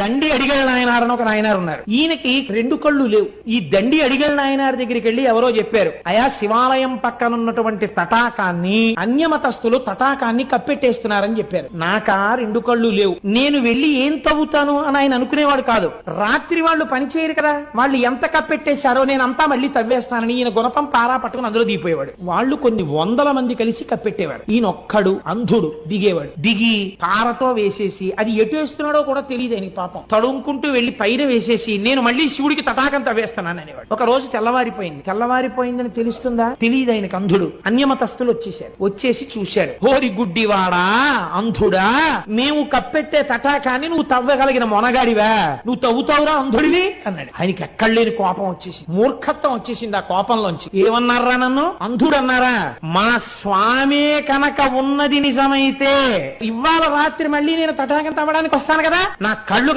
దండి అడిగల నాయనారు అని ఒక నాయనారు ఉన్నారు. ఈయనకి రెండు కళ్ళు లేవు. ఈ దండి అడిగల నాయనారు దగ్గరికి వెళ్ళి ఎవరో చెప్పారు అయా శివాలయం పక్కన ఉన్నటువంటి తటాకాన్ని అన్యమతస్థులు తటాకాన్ని కప్పెట్టేస్తున్నారని చెప్పారు. నాకా రెండు కళ్ళు లేవు. నేను వెళ్ళి ఏం తవ్వుతాను? అని ఆయన అనుకునేవాడు కాదు. రాత్రి వాళ్ళు పని చేయరు కదా. వాళ్ళు ఎంత కప్పెట్టేశారో నేను అంతా మళ్ళీ తవ్వేస్తానని ఈయన గుణపం పారా పట్టుకుని అందులో దిగిపోయేవాడు. వాళ్ళు కొన్ని వందల మంది కలిసి కప్పెట్టేవాడు ఈయన ఒక్కడు అంధుడు దిగేవాడు. దిగి పారతో వేసేసి అది ఎటు వేస్తున్నాడో కూడా తెలియదు ఆయనకి పాపం. తడుముకుంటూ వెళ్ళి పైన వేసేసి నేను మళ్ళీ శివుడికి తటాకం తవ్వేస్తున్నాను అనేవాడు. ఒక రోజు తెల్లవారిపోయింది. తెల్లవారిపోయిందని తెలుస్తుందా? తెలియదు ఆయనకు అంధుడు. అన్యమతస్తులు వచ్చేసారు వచ్చేసి చూశారు హోరి గుడ్డివాడా అంధుడా మేము కప్పెట్టే తటాకాన్ని నువ్వు తవ్వగలిగిన మొనగాడివా? నువ్వు తవ్వుతావురా అంధుడివి? అన్నాడు. ఆయనకి ఎక్కడ లేని కోపం వచ్చేసి మూర్ఖత్వం వచ్చేసింది ఆ కోపంలోంచి. ఏమన్నారా నన్ను? అంధుడు అన్నారా మా స్వామే కనుక ఉన్నది నిజమైతే ఇవాళ రాత్రి మళ్ళీ నేను తటాకం తవ్వడానికి వస్తాను కదా? నా కళ్ళు